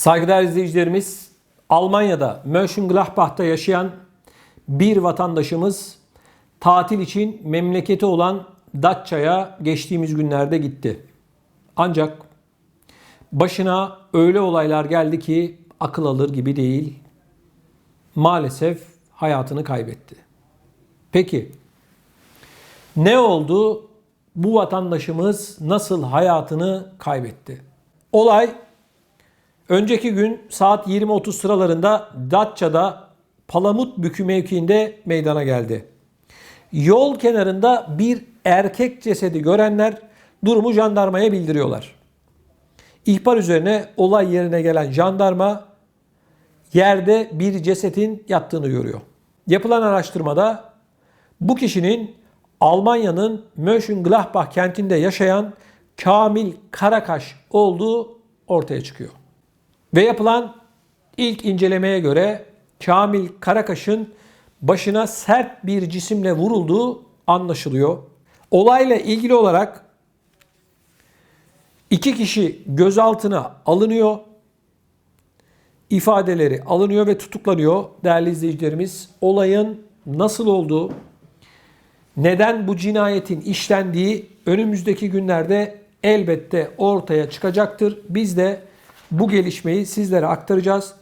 Saygıdeğer izleyicilerimiz, Almanya'da Mönchengladbach'ta yaşayan bir vatandaşımız tatil için memleketi olan Datça'ya geçtiğimiz günlerde gitti. Ancak başına öyle olaylar geldi ki akıl alır gibi değil. Maalesef hayatını kaybetti. Peki ne oldu? Bu vatandaşımız nasıl hayatını kaybetti? Olay önceki gün saat 20.30 sıralarında Datça'da Palamutbükü mevkiinde meydana geldi. Yol kenarında bir erkek cesedi görenler durumu jandarmaya bildiriyorlar. İhbar üzerine olay yerine gelen jandarma yerde bir cesetin yattığını görüyor. Yapılan araştırmada bu kişinin Almanya'nın Mönchengladbach kentinde yaşayan Kamil Karakaş olduğu ortaya çıkıyor. Ve yapılan ilk incelemeye göre Kamil Karakaş'ın başına sert bir cisimle vurulduğu anlaşılıyor. Olayla ilgili olarak iki kişi gözaltına alınıyor. ifadeleri alınıyor ve tutuklanıyor değerli izleyicilerimiz. Olayın nasıl olduğu, neden bu cinayetin işlendiği önümüzdeki günlerde elbette ortaya çıkacaktır. Biz de bu gelişmeyi sizlere aktaracağız.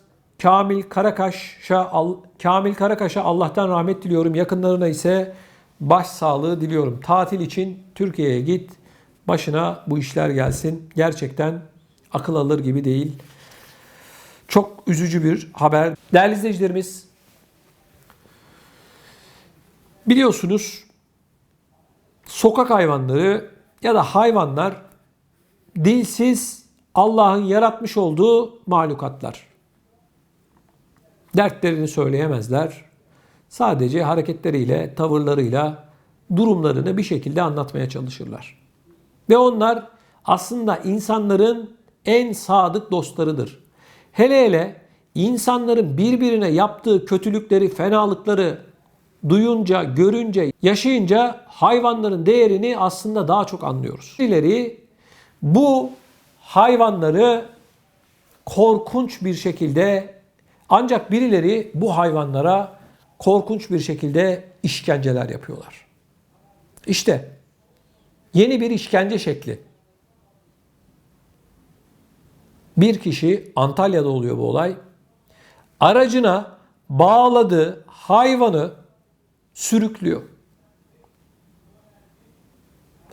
Kamil Karakaş'a Kamil Karakaş'a Allah'tan rahmet diliyorum. Yakınlarına ise baş sağlığı diliyorum. Tatil için Türkiye'ye git. Başına bu işler gelsin. Gerçekten akıl alır gibi değil. Çok üzücü bir haber. Değerli izleyicilerimiz, biliyorsunuz sokak hayvanları ya da hayvanlar dilsiz Allah'ın yaratmış olduğu mahlukatlar. Dertlerini söyleyemezler. Sadece hareketleriyle, tavırlarıyla durumlarını bir şekilde anlatmaya çalışırlar. Ve onlar aslında insanların en sadık dostlarıdır. Hele hele insanların birbirine yaptığı kötülükleri, fenalıkları duyunca, görünce, yaşayınca hayvanların değerini aslında daha çok anlıyoruz. Birileri bu hayvanları korkunç bir şekilde ancak birileri bu hayvanlara korkunç bir şekilde işkenceler yapıyorlar. İşte yeni bir işkence şekli. Bir kişi Antalya'da oluyor bu olay. Aracına bağladığı hayvanı sürüklüyor.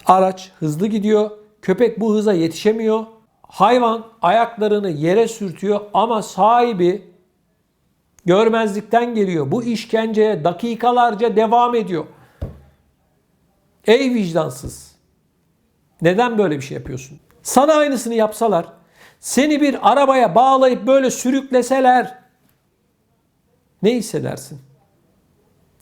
Araç hızlı gidiyor. Köpek bu hıza yetişemiyor. Hayvan ayaklarını yere sürtüyor ama sahibi görmezlikten geliyor. Bu işkenceye dakikalarca devam ediyor. Ey vicdansız. Neden böyle bir şey yapıyorsun? Sana aynısını yapsalar, seni bir arabaya bağlayıp böyle sürükleseler ne hissedersin?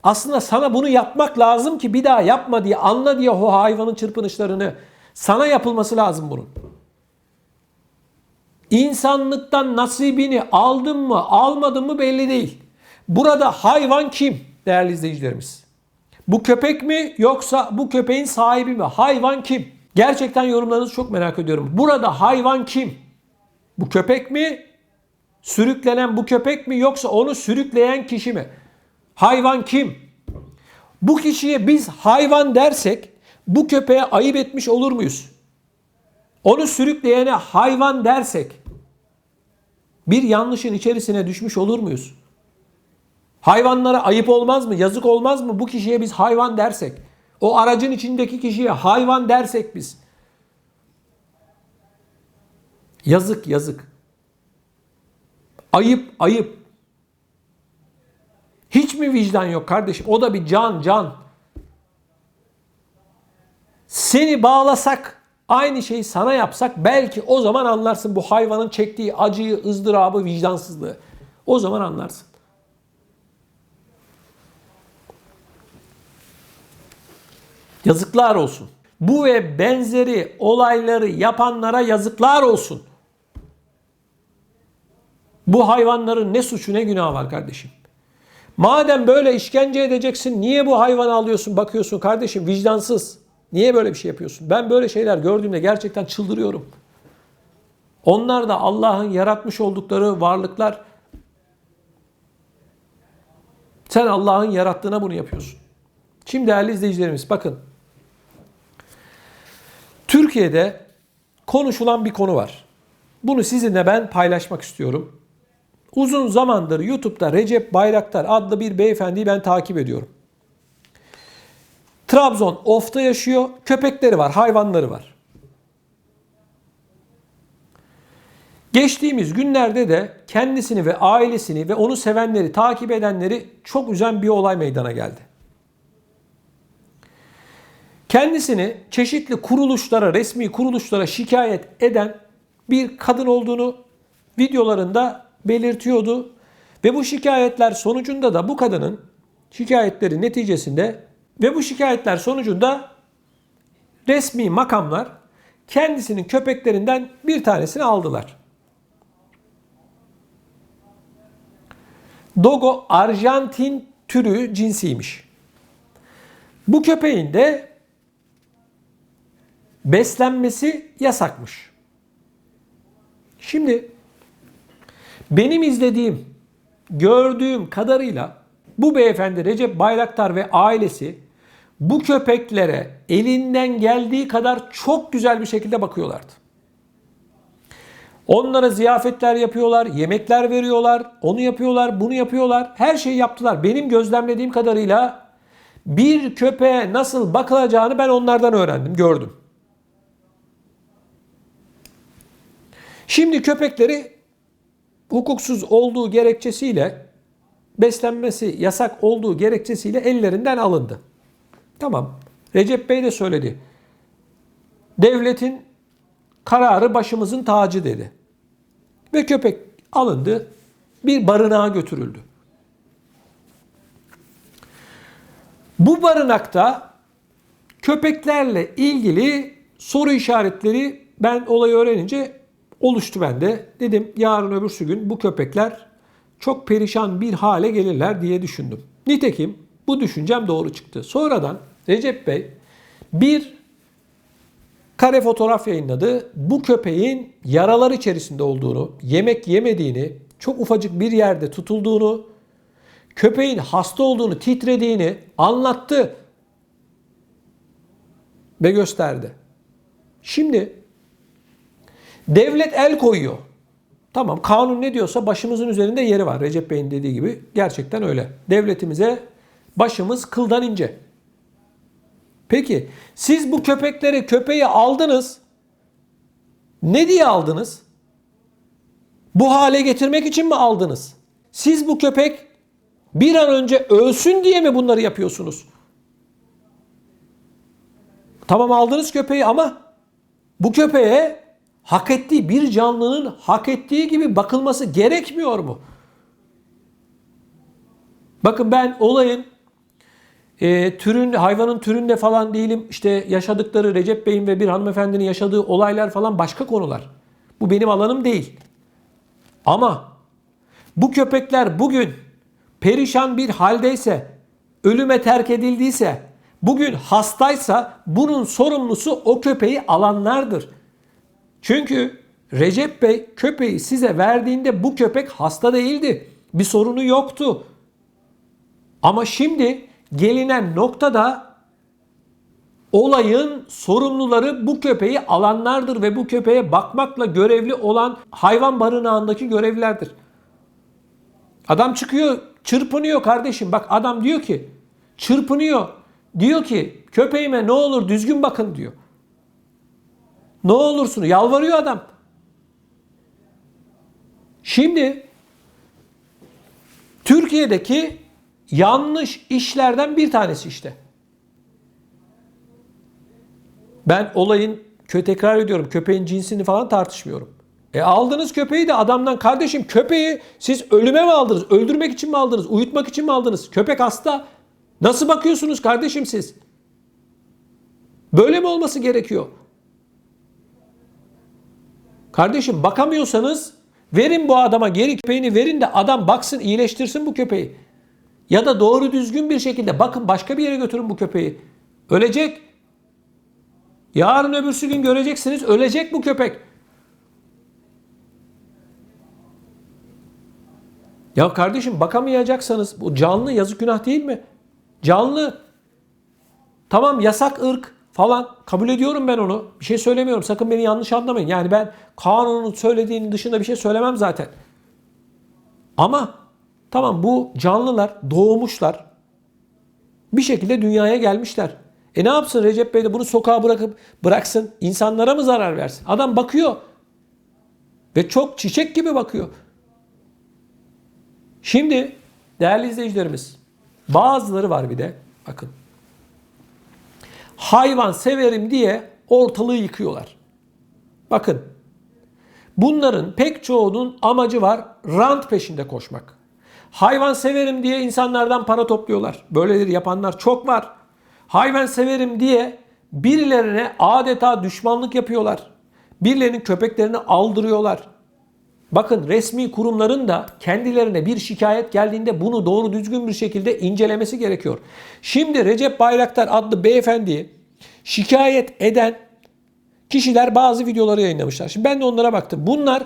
Aslında sana bunu yapmak lazım ki bir daha yapma diye anla diye o hayvanın çırpınışlarını sana yapılması lazım bunun. İnsanlıktan nasibini aldın mı almadın mı belli değil. Burada hayvan kim değerli izleyicilerimiz? Bu köpek mi yoksa bu köpeğin sahibi mi? Hayvan kim? Gerçekten yorumlarınızı çok merak ediyorum. Burada hayvan kim? Bu köpek mi? Sürüklenen bu köpek mi yoksa onu sürükleyen kişi mi? Hayvan kim? Bu kişiye biz hayvan dersek bu köpeğe ayıp etmiş olur muyuz? Onu sürükleyene hayvan dersek bir yanlışın içerisine düşmüş olur muyuz? Hayvanlara ayıp olmaz mı? Yazık olmaz mı? Bu kişiye biz hayvan dersek. O aracın içindeki kişiye hayvan dersek biz. Yazık yazık. Ayıp ayıp. Hiç mi vicdan yok kardeşim? O da bir can can. Seni bağlasak, aynı şeyi sana yapsak belki o zaman anlarsın bu hayvanın çektiği acıyı, ızdırabı, vicdansızlığı. O zaman anlarsın. Yazıklar olsun. Bu ve benzeri olayları yapanlara yazıklar olsun. Bu hayvanların ne suçu ne günahı var kardeşim? Madem böyle işkence edeceksin niye bu hayvanı alıyorsun bakıyorsun kardeşim vicdansız. Niye böyle bir şey yapıyorsun? Ben böyle şeyler gördüğümde gerçekten çıldırıyorum. Onlar da Allah'ın yaratmış oldukları varlıklar. Sen Allah'ın yarattığına bunu yapıyorsun. Şimdi değerli izleyicilerimiz bakın. Türkiye'de konuşulan bir konu var. Bunu sizinle ben paylaşmak istiyorum. Uzun zamandır YouTube'da Recep Bayraktar adlı bir beyefendiyi ben takip ediyorum. Trabzon Of'ta yaşıyor. Köpekleri var, hayvanları var. Geçtiğimiz günlerde de kendisini ve ailesini ve onu sevenleri, takip edenleri çok üzen bir olay meydana geldi. Kendisini çeşitli kuruluşlara, resmi kuruluşlara şikayet eden bir kadın olduğunu videolarında belirtiyordu. Ve bu şikayetler sonucunda da bu kadının şikayetleri neticesinde ve bu şikayetler sonucunda resmi makamlar kendisinin köpeklerinden bir tanesini aldılar. Dogo Arjantin türü cinsiymiş. Bu köpeğin de beslenmesi yasakmış. Şimdi benim izlediğim, gördüğüm kadarıyla bu beyefendi Recep Bayraktar ve ailesi bu köpeklere elinden geldiği kadar çok güzel bir şekilde bakıyorlardı. Onlara ziyafetler yapıyorlar, yemekler veriyorlar, onu yapıyorlar, bunu yapıyorlar. Her şeyi yaptılar. Benim gözlemlediğim kadarıyla bir köpeğe nasıl bakılacağını ben onlardan öğrendim, gördüm. Şimdi köpekleri hukuksuz olduğu gerekçesiyle beslenmesi yasak olduğu gerekçesiyle ellerinden alındı. Tamam. Recep Bey de söyledi. Devletin kararı başımızın tacı dedi. Ve köpek alındı. Bir barınağa götürüldü. Bu barınakta köpeklerle ilgili soru işaretleri ben olayı öğrenince oluştu bende. Dedim yarın öbürsü gün bu köpekler çok perişan bir hale gelirler diye düşündüm. Nitekim bu düşüncem doğru çıktı. Sonradan Recep Bey bir kare fotoğraf yayınladı. Bu köpeğin yaralar içerisinde olduğunu, yemek yemediğini, çok ufacık bir yerde tutulduğunu, köpeğin hasta olduğunu, titrediğini anlattı ve gösterdi. Şimdi devlet el koyuyor. Tamam kanun ne diyorsa başımızın üzerinde yeri var. Recep Bey'in dediği gibi gerçekten öyle. Devletimize başımız kıldan ince. Peki siz bu köpekleri köpeği aldınız. Ne diye aldınız? Bu hale getirmek için mi aldınız? Siz bu köpek bir an önce ölsün diye mi bunları yapıyorsunuz? Tamam aldınız köpeği ama bu köpeğe hak ettiği bir canlının hak ettiği gibi bakılması gerekmiyor mu? Bakın ben olayın e, türün hayvanın türünde falan değilim. İşte yaşadıkları Recep Bey'in ve bir hanımefendinin yaşadığı olaylar falan başka konular. Bu benim alanım değil. Ama bu köpekler bugün perişan bir haldeyse, ölüme terk edildiyse, bugün hastaysa bunun sorumlusu o köpeği alanlardır. Çünkü Recep Bey köpeği size verdiğinde bu köpek hasta değildi. Bir sorunu yoktu. Ama şimdi gelinen noktada olayın sorumluları bu köpeği alanlardır ve bu köpeğe bakmakla görevli olan hayvan barınağındaki görevlilerdir. Adam çıkıyor, çırpınıyor kardeşim. Bak adam diyor ki, çırpınıyor. Diyor ki köpeğime ne olur düzgün bakın diyor. Ne olursun yalvarıyor adam. Şimdi Türkiye'deki yanlış işlerden bir tanesi işte. Ben olayın tekrar ediyorum köpeğin cinsini falan tartışmıyorum. E aldınız köpeği de adamdan kardeşim köpeği siz ölüme mi aldınız? Öldürmek için mi aldınız? Uyutmak için mi aldınız? Köpek hasta. Nasıl bakıyorsunuz kardeşim siz? Böyle mi olması gerekiyor? Kardeşim bakamıyorsanız verin bu adama geri köpeğini verin de adam baksın iyileştirsin bu köpeği. Ya da doğru düzgün bir şekilde bakın başka bir yere götürün bu köpeği. Ölecek. Yarın öbürsü gün göreceksiniz ölecek bu köpek. Ya kardeşim bakamayacaksanız bu canlı yazık günah değil mi? Canlı. Tamam yasak ırk falan kabul ediyorum ben onu. Bir şey söylemiyorum sakın beni yanlış anlamayın. Yani ben kanunun söylediğinin dışında bir şey söylemem zaten. Ama tamam bu canlılar doğmuşlar. Bir şekilde dünyaya gelmişler. E ne yapsın Recep Bey de bunu sokağa bırakıp bıraksın? İnsanlara mı zarar versin? Adam bakıyor. Ve çok çiçek gibi bakıyor. Şimdi değerli izleyicilerimiz bazıları var bir de bakın. Hayvan severim diye ortalığı yıkıyorlar. Bakın. Bunların pek çoğunun amacı var rant peşinde koşmak. Hayvan severim diye insanlardan para topluyorlar. Böyleleri yapanlar çok var. Hayvan severim diye birilerine adeta düşmanlık yapıyorlar. Birilerinin köpeklerini aldırıyorlar. Bakın resmi kurumların da kendilerine bir şikayet geldiğinde bunu doğru düzgün bir şekilde incelemesi gerekiyor. Şimdi Recep Bayraktar adlı beyefendiyi şikayet eden kişiler bazı videoları yayınlamışlar. Şimdi ben de onlara baktım. Bunlar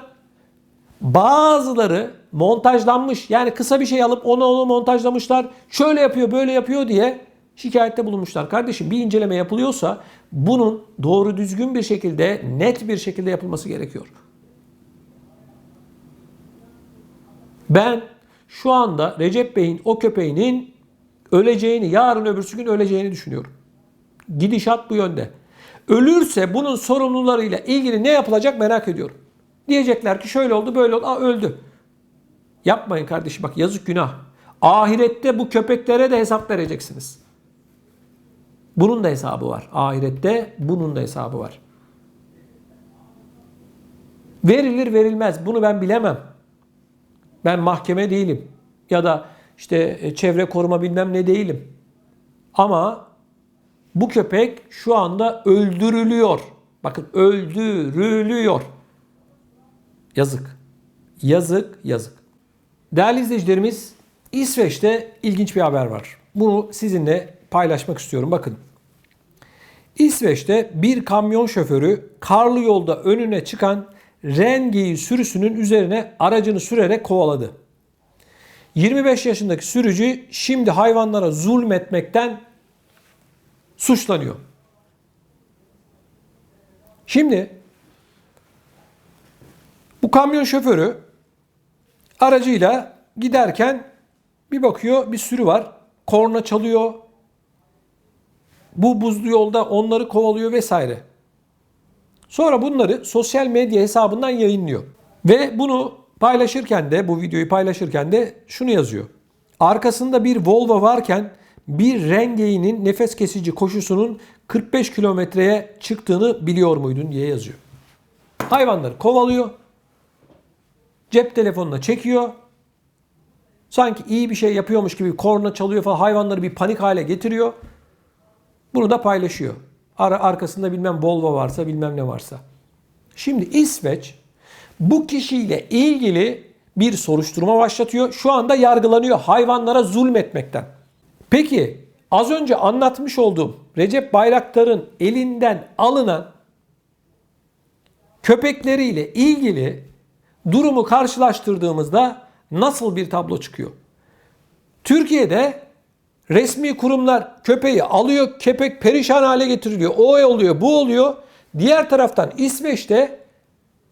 bazıları montajlanmış. Yani kısa bir şey alıp onu onu montajlamışlar. Şöyle yapıyor, böyle yapıyor diye şikayette bulunmuşlar. Kardeşim bir inceleme yapılıyorsa bunun doğru düzgün bir şekilde, net bir şekilde yapılması gerekiyor. Ben şu anda Recep Bey'in o köpeğinin öleceğini, yarın öbürsü gün öleceğini düşünüyorum. Gidişat bu yönde. Ölürse bunun sorumlularıyla ilgili ne yapılacak merak ediyorum. Diyecekler ki şöyle oldu, böyle oldu, aa öldü. Yapmayın kardeşim bak yazık günah. Ahirette bu köpeklere de hesap vereceksiniz. Bunun da hesabı var. Ahirette bunun da hesabı var. Verilir verilmez bunu ben bilemem. Ben mahkeme değilim. Ya da işte e, çevre koruma bilmem ne değilim. Ama bu köpek şu anda öldürülüyor. Bakın öldürülüyor. Yazık. Yazık, yazık. Değerli izleyicilerimiz, İsveç'te ilginç bir haber var. Bunu sizinle paylaşmak istiyorum. Bakın. İsveç'te bir kamyon şoförü karlı yolda önüne çıkan rengeyi sürüsünün üzerine aracını sürerek kovaladı. 25 yaşındaki sürücü şimdi hayvanlara zulmetmekten suçlanıyor. Şimdi bu kamyon şoförü aracıyla giderken bir bakıyor bir sürü var. Korna çalıyor. Bu buzlu yolda onları kovalıyor vesaire. Sonra bunları sosyal medya hesabından yayınlıyor. Ve bunu paylaşırken de bu videoyu paylaşırken de şunu yazıyor. Arkasında bir Volvo varken bir rengeyinin nefes kesici koşusunun 45 kilometreye çıktığını biliyor muydun diye yazıyor. Hayvanları kovalıyor. Cep telefonuna çekiyor. Sanki iyi bir şey yapıyormuş gibi korna çalıyor falan hayvanları bir panik hale getiriyor. Bunu da paylaşıyor. Ar arkasında bilmem Volvo varsa bilmem ne varsa. Şimdi İsveç bu kişiyle ilgili bir soruşturma başlatıyor. Şu anda yargılanıyor hayvanlara zulmetmekten. Peki az önce anlatmış olduğum Recep Bayraktar'ın elinden alınan köpekleriyle ilgili durumu karşılaştırdığımızda nasıl bir tablo çıkıyor? Türkiye'de resmi kurumlar köpeği alıyor, köpek perişan hale getiriliyor. O oluyor, bu oluyor. Diğer taraftan İsveç'te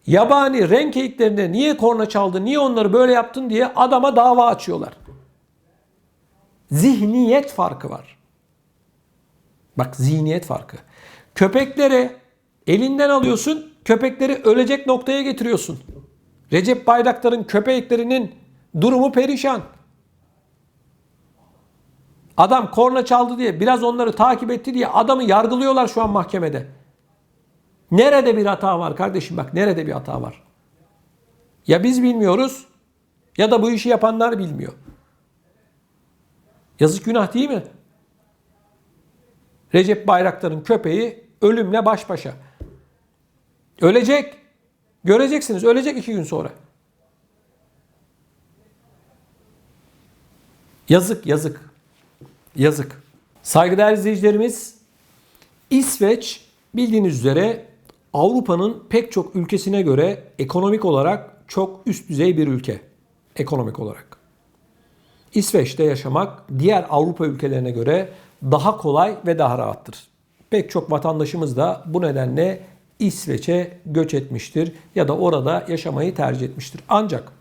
yabani renk keyiklerinde niye korna çaldı, niye onları böyle yaptın diye adama dava açıyorlar. Zihniyet farkı var. Bak zihniyet farkı. Köpekleri elinden alıyorsun, köpekleri ölecek noktaya getiriyorsun. Recep Bayraktar'ın köpeklerinin durumu perişan. Adam korna çaldı diye biraz onları takip etti diye adamı yargılıyorlar şu an mahkemede. Nerede bir hata var kardeşim bak nerede bir hata var. Ya biz bilmiyoruz ya da bu işi yapanlar bilmiyor. Yazık günah değil mi? Recep Bayraktar'ın köpeği ölümle baş başa. Ölecek. Göreceksiniz ölecek iki gün sonra. Yazık yazık. Yazık. Saygıdeğer izleyicilerimiz İsveç bildiğiniz üzere Avrupa'nın pek çok ülkesine göre ekonomik olarak çok üst düzey bir ülke. Ekonomik olarak. İsveç'te yaşamak diğer Avrupa ülkelerine göre daha kolay ve daha rahattır. Pek çok vatandaşımız da bu nedenle İsveç'e göç etmiştir ya da orada yaşamayı tercih etmiştir. Ancak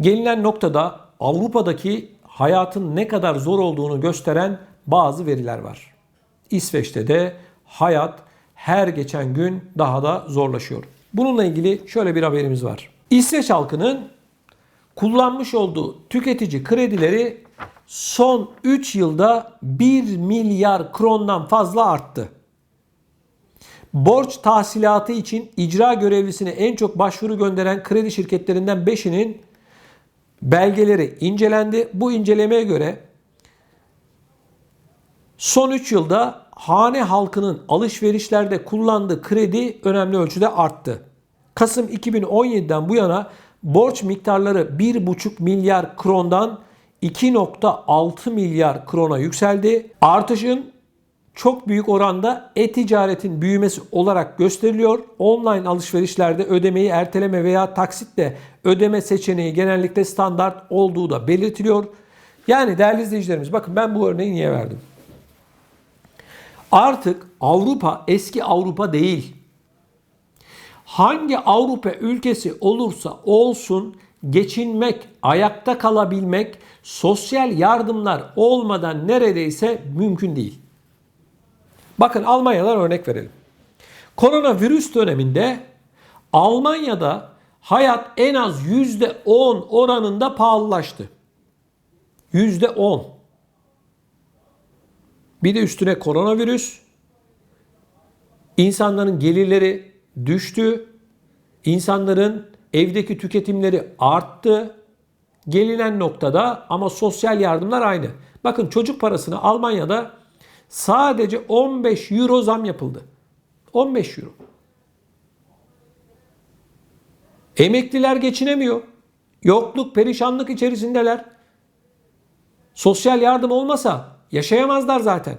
gelinen noktada Avrupa'daki hayatın ne kadar zor olduğunu gösteren bazı veriler var. İsveç'te de hayat her geçen gün daha da zorlaşıyor. Bununla ilgili şöyle bir haberimiz var. İsveç halkının kullanmış olduğu tüketici kredileri son 3 yılda 1 milyar krondan fazla arttı. Borç tahsilatı için icra görevlisine en çok başvuru gönderen kredi şirketlerinden 5'inin belgeleri incelendi. Bu incelemeye göre son 3 yılda hane halkının alışverişlerde kullandığı kredi önemli ölçüde arttı. Kasım 2017'den bu yana borç miktarları 1,5 milyar krondan 2.6 milyar krona yükseldi. Artışın çok büyük oranda e-ticaretin büyümesi olarak gösteriliyor. Online alışverişlerde ödemeyi erteleme veya taksitle ödeme seçeneği genellikle standart olduğu da belirtiliyor. Yani değerli izleyicilerimiz bakın ben bu örneği niye verdim? Artık Avrupa eski Avrupa değil. Hangi Avrupa ülkesi olursa olsun geçinmek, ayakta kalabilmek sosyal yardımlar olmadan neredeyse mümkün değil. Bakın Almanya'dan örnek verelim. Koronavirüs döneminde Almanya'da hayat en az %10 oranında pahalılaştı. %10. Bir de üstüne koronavirüs. İnsanların gelirleri düştü. İnsanların evdeki tüketimleri arttı. Gelinen noktada ama sosyal yardımlar aynı. Bakın çocuk parasını Almanya'da sadece 15 euro zam yapıldı. 15 euro. Emekliler geçinemiyor. Yokluk, perişanlık içerisindeler. Sosyal yardım olmasa yaşayamazlar zaten.